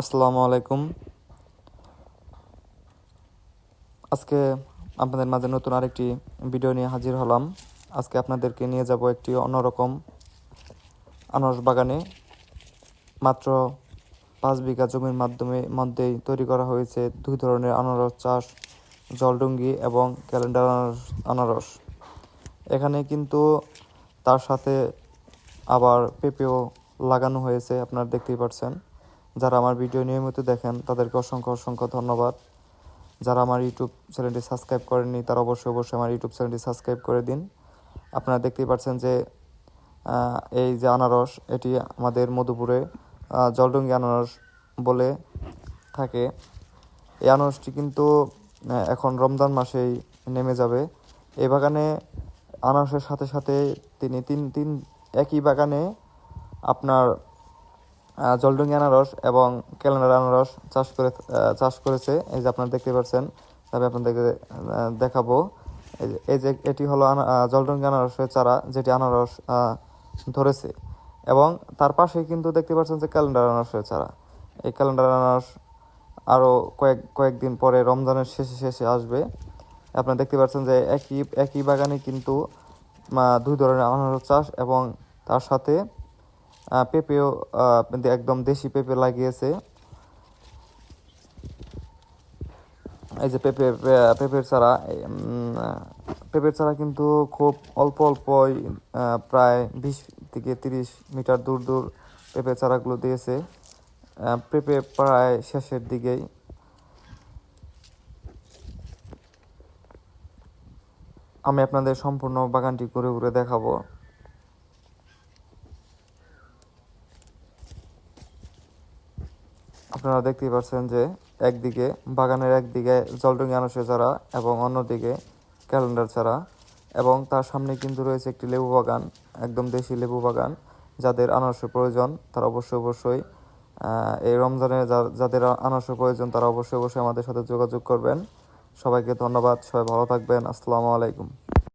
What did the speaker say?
আসসালামু আলাইকুম। আজকে আপনাদের মাঝে নতুন আরেকটি ভিডিও নিয়ে হাজির হলাম। আজকে আপনাদেরকে নিয়ে যাব একটি অন্যরকম আনারস বাগানে। মাত্র পাঁচ বিঘা জমির মাধ্যমে, মধ্যেই তৈরি করা হয়েছে দুই ধরনের আনারস চাষ, জলডুঙ্গি এবং ক্যালেন্ডার আনারস এখানে কিন্তু তার সাথে আবার পেঁপেও লাগানো হয়েছে, আপনারা দেখতেই পাচ্ছেন যারা আমার ভিডিও নিয়মিত দেখেন, তাদেরকে অসংখ্য অসংখ্য ধন্যবাদ। যারা আমার ইউটিউব চ্যানেলটি সাবস্ক্রাইব করেননি, তারা অবশ্যই অবশ্যই আমার ইউটিউব চ্যানেলটি সাবস্ক্রাইব করে দিন। আপনারা দেখতেই পাচ্ছেন যে এই যে আনারস, এটি আমাদের মধুপুরে জলডুঙ্গি আনারস বলে থাকে। এই আনারসটি কিন্তু এখন রমজান মাসেই নেমে যাবে। এই বাগানে আনারসের সাথে সাথে তিনি তিন তিন, একই বাগানে আপনার জলডঙ্গি আনারস এবং ক্যালেন্ডার আনারস চাষ করে চাষ করেছে। এই যে আপনারা দেখতে পাচ্ছেন, তবে আপনাদেরকে দেখাবো। এই যে- এটি হলো জলডঙ্গি আনারসের চারা, যেটি আনারস ধরেছে। এবং তার পাশে কিন্তু দেখতে পাচ্ছেন যে ক্যালেন্ডার আনারসের চারা। এই ক্যালেন্ডার আনারস আরও কয়েক, কয়েকদিন পরে রমজানের শেষে শেষে আসবে। আপনারা দেখতে পাচ্ছেন যে একই একই বাগানে কিন্তু দুই ধরনের আনারস চাষ এবং তার সাথে পেঁপেও একদম দেশি পেঁপে লাগিয়েছে। এই যে পেঁপে পেঁপের চারা পেঁপের চারা কিন্তু খুব অল্প অল্পই প্রায় বিশ থেকে তিরিশ মিটার দূর দূর পেঁপের চারাগুলো দিয়েছে। পেঁপে প্রায় শেষের দিকেই। আমি আপনাদের সম্পূর্ণ বাগানটি ঘুরে ঘুরে দেখাবো। আপনারা দেখতেই পাচ্ছেন যে একদিকে, বাগানের একদিকে জলডঙ্গি আনারসের চারা এবং অন্যদিকে ক্যালেন্ডার চারা এবং তার সামনে কিন্তু রয়েছে একটি লেবু বাগান, একদম দেশি লেবু বাগান যাদের আনারসের প্রয়োজন, তারা অবশ্যই অবশ্যই এই রমজানে যাদের আনারসের প্রয়োজন, তারা অবশ্যই অবশ্যই আমাদের সাথে যোগাযোগ করবেন। সবাইকে ধন্যবাদ, সবাই ভালো থাকবেন, আসসালামু আলাইকুম।